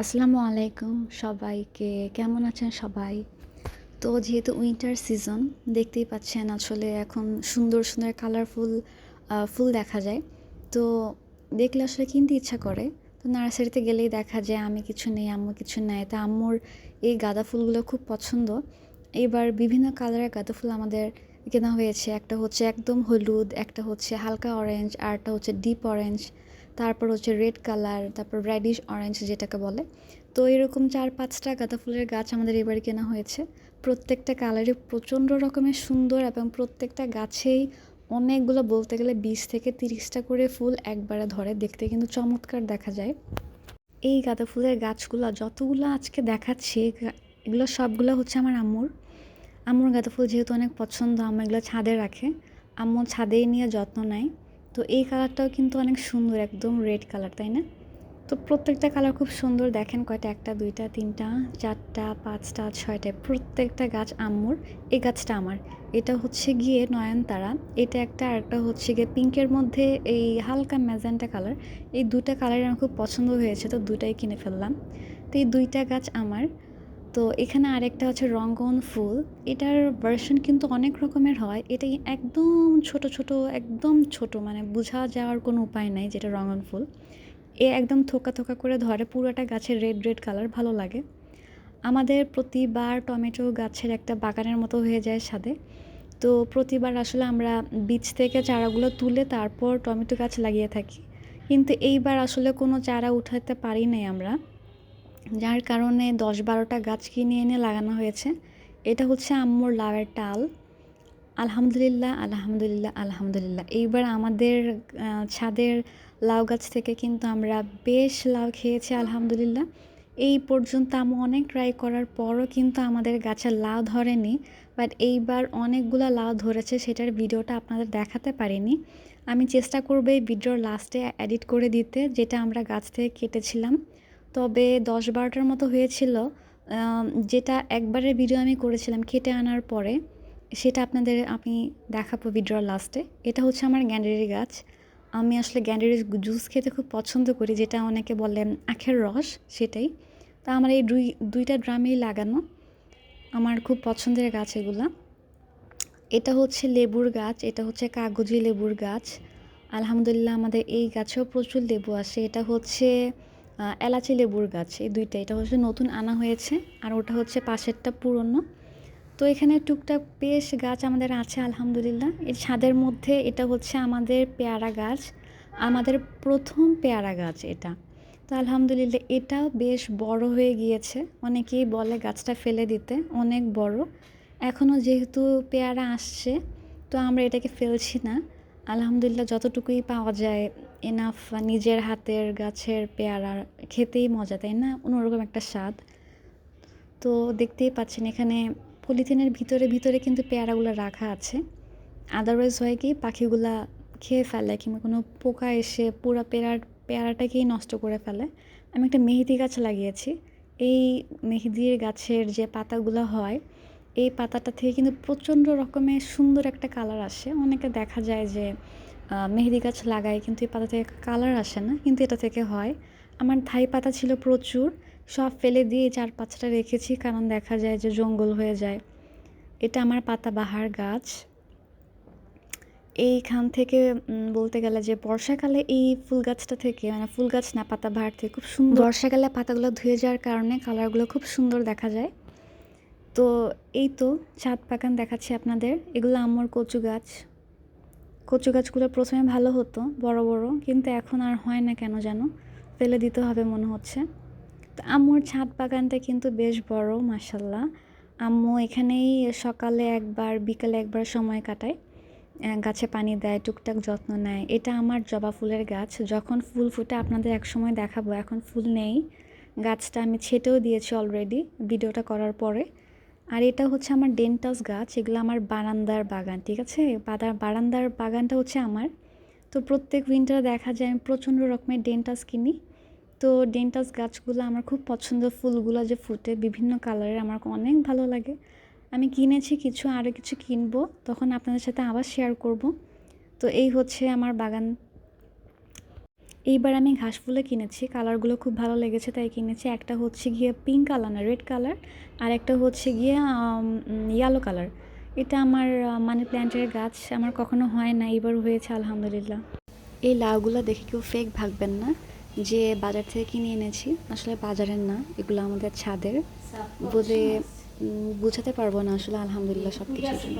আসসালামু আলাইকুম সবাইকে। কেমন আছেন সবাই? তো যেহেতু উইন্টার সিজন দেখতেই পাচ্ছেন আসলে এখন সুন্দর সুন্দর কালারফুল ফুল দেখা যায়। তো দেখলে আসলে কিনতে ইচ্ছা করে। তো নার্সারিতে গেলেই দেখা যায়, আমি কিছু নেই, আম্মু কিছু নেয়। তা আম্মুর এই গাঁদা ফুলগুলো খুব পছন্দ। এবার বিভিন্ন কালারের গাঁদা ফুল আমাদের কেনা হয়েছে। একটা হচ্ছে একদম হলুদ, একটা হচ্ছে হালকা অরেঞ্জ আর একটা হচ্ছে ডিপ অরেঞ্জ তারপর হচ্ছে রেড কালার, তারপর রেডিশ অরেঞ্জ যেটাকে বলে। তো এরকম চার পাঁচটা গাঁদা ফুলের গাছ আমাদের এবারে কেনা হয়েছে। প্রত্যেকটা কালারই প্রচণ্ড রকমের সুন্দর এবং প্রত্যেকটা গাছেই অনেকগুলো বলতে গেলে বিশ থেকে তিরিশটা করে ফুল একবারে ধরে। দেখতে কিন্তু চমৎকার দেখা যায়। এই গাঁদা ফুলের গাছগুলো যতগুলো আজকে দেখাচ্ছি, এগুলো সবগুলো হচ্ছে আমার আম্মুর। আম্মুর গাঁদা ফুল যেহেতু অনেক পছন্দ, আম্মু এগুলো ছাদে রাখে। আম্মু ছাদেই নিয়ে যত্ন নেয়। তো এই কালারটাও কিন্তু অনেক সুন্দর, একদম রেড কালার, তাই না? তো প্রত্যেকটা কালার খুব সুন্দর, দেখেন কয়টা, একটা, দুইটা, তিনটা, চারটা, পাঁচটা, ছয়টা, প্রত্যেকটা গাছ আম্মুর, এই গাছটা আমার। এটা হচ্ছে গিয়ে নয়নতারা, এটা একটা আর একটা হচ্ছে গিয়ে পিঙ্কের মধ্যে এই হালকা ম্যাজেন্টা কালার। এই দুটা কালার আমার খুব পছন্দ হয়েছে, তো দুটাই কিনে ফেললাম। তো এই দুইটা গাছ আমার। তো এখানে আরেকটা হচ্ছে রঙ্গন ফুল। এটার ভার্সন কিন্তু অনেক রকমের হয়। এটা একদম ছোট ছোট, একদম ছোট মানে বোঝা যাওয়ার কোনো উপায় নাই যেটা রঙ্গন ফুল। এ একদম থোকা থোকা করে ধরে। পুরোটা গাছের রেড রেড কালার ভালো লাগে। আমাদের প্রতিবার টমেটো গাছের একটা বাগানের মতো হয়ে যায় সাদে। তো প্রতিবার আসলে আমরা বীজ থেকে চারাগুলো তুলে তারপর টমেটো গাছ লাগিয়ে থাকি। কিন্তু এইবার আসলে কোনো চারা উঠাতে পারি নাই আমরা। যার কারণে দশ বারোটা গাছ কিনে এনে লাগানো হয়েছে। এটা হচ্ছে আম্মুর লাউয়ের টাল আলহামদুলিল্লাহ আলহামদুলিল্লাহ আলহামদুলিল্লাহ। এইবার আমাদের ছাদের লাউ গাছ থেকে কিন্তু আমরা বেশ লাউ খেয়েছি, আলহামদুলিল্লাহ। এই পর্যন্ত আমি অনেক ট্রাই করার পরও কিন্তু আমাদের গাছে লাউ ধরেনি। বাট এইবার অনেকগুলো লাউ ধরেছে, সেটার ভিডিওটা আপনাদের দেখাতে পারিনি। আমি চেষ্টা করব এই ভিডিওর লাস্টে এডিট করে দিতে, যেটা আমরা গাছ থেকে কেটেছিলাম। তবে দশ বারোটার মতো হয়েছিল। যেটা একবারের ভিডিও আমি করেছিলাম খেটে আনার পরে, সেটা আপনাদের আমি দেখাবো ভিডিওর লাস্টে এটা হচ্ছে আমার গ্যান্ডারি গাছ। আমি আসলে গ্যান্ডারি জুস খেতে খুব পছন্দ করি, যেটা অনেকে বলে আখের রস, সেটাই। তা আমার এই দুই, দুইটা ড্রামেই লাগানো। আমার খুব পছন্দের গাছ এগুলা। এটা হচ্ছে লেবুর গাছ, এটা হচ্ছে কাগজি লেবুর গাছ। আলহামদুলিল্লাহ আমাদের এই গাছেও প্রচুর লেবু আসে। এটা হচ্ছে এলাচি লেবুর গাছ, এই দুইটা। এটা হচ্ছে নতুন আনা হয়েছে আর ওটা হচ্ছে পাশেরটা পুরনো। তো এখানে টুকটাক বেশ গাছ আমাদের আছে, আলহামদুলিল্লাহ। এই ছাদের মধ্যে এটা হচ্ছে আমাদের পেয়ারা গাছ, আমাদের প্রথম পেয়ারা গাছ এটা। তো আলহামদুলিল্লাহ এটাও বেশ বড় হয়ে গিয়েছে। অনেকেই বলে গাছটা ফেলে দিতে, অনেক বড়। এখনও যেহেতু পেয়ারা আসছে, তো আমরা এটাকে ফেলছি না। আলহামদুলিল্লাহ যতটুকুই পাওয়া যায় এনাফ নিজের হাতের গাছের পেয়ারা খেতেই মজা, তাই না? অন্যরকম একটা স্বাদ। তো দেখতেই পাচ্ছেন এখানে পলিথিনের ভিতরে ভিতরে কিন্তু পেয়ারাগুলো রাখা আছে। আদারওয়াইজ হয় কি, পাখিগুলা খেয়ে ফেলে কিংবা কোনো পোকা এসে পুরো পেয়ারার, পেয়ারাটাকেই নষ্ট করে ফেলে। আমি একটা মেহেদি গাছ লাগিয়েছি। এই মেহেদির গাছের যে পাতাগুলো হয় এই পাতাটা থেকে কিন্তু প্রচণ্ড রকমের সুন্দর একটা কালার আসে। অনেকে দেখা যায় যে মেহেদি গাছ লাগায় কিন্তু এই পাতা থেকে কালার আসে না, কিন্তু এটা থেকে হয়। আমার থাই পাতা ছিল প্রচুর, সব ফেলে দিয়ে চার পাঁচটা রেখেছি, কারণ দেখা যায় যে জঙ্গল হয়ে যায়। এটা আমার পাতাবাহার গাছ। এইখান থেকে বলতে গেলে যে বর্ষাকালে এই ফুল গাছটা থেকে মানে ফুল গাছ না পাতাবাহার থেকে খুব সুন্দর বর্ষাকালে পাতাগুলো ধুয়ে যাওয়ার কারণে কালারগুলো খুব সুন্দর দেখা যায়। তো এই তো ছাদ বাগান দেখাচ্ছি আপনাদের। এগুলো আমার কচু গাছ। কচু গাছগুলো প্রথমে ভালো হতো, বড় বড়, কিন্তু এখন আর হয় না কেন যেন ফেলে দিতে হবে মনে হচ্ছে। তো আম্মুর ছাদ বাগানটা কিন্তু বেশ বড় মাসাল্লাহ আম্মু এখানেই সকালে একবার, বিকালে একবার সময় কাটায়। গাছে পানি দেয়, টুকটাক যত্ন নেয়। এটা আমার জবা ফুলের গাছ। যখন ফুল ফুটে আপনাদের এক সময় দেখাবো। এখন ফুল নেই। গাছটা আমি ছেটেও দিয়েছি অলরেডি ভিডিওটা করার পরে। আর এটা হচ্ছে আমার ডেন্টাস গাছ, এগুলো আমার বারান্দার বাগান, ঠিক আছে? বারান্দার বাগানটা হচ্ছে আমার। তো প্রত্যেক উইন্টারে দেখা যায় আমি প্রচণ্ড রকমের ডেন্টাস কিনি। তো ডেন্টাস গাছগুলো আমার খুব পছন্দ, ফুলগুলো যে ফুটে, বিভিন্ন কালারের আমার অনেক ভালো লাগে। আমি কিনেছি কিছু আরও কিছু কিনবো, তখন আপনাদের সাথে আবার শেয়ার করব। তো এই হচ্ছে আমার বাগান এইবার আমি ঘাস ফুলে কিনেছি কালারগুলো খুব ভালো লেগেছে তাই কিনেছি। একটা হচ্ছে গিয়ে পিঙ্ক কালার না রেড কালার আর একটা হচ্ছে গিয়ে ইয়েলো কালার এটা আমার মানি প্ল্যান্টের গাছ আমার কখনো হয় না এবার হয়েছে আলহামদুলিল্লাহ। এই লাউগুলো দেখে কেউ ফেক ভাববেন না যে বাজার থেকে কিনে এনেছি। আসলে বাজারের না এগুলো আমাদের ছাদের। বলে বোঝাতে পারব না আসলে আলহামদুলিল্লাহ সব কিছুর জন্য।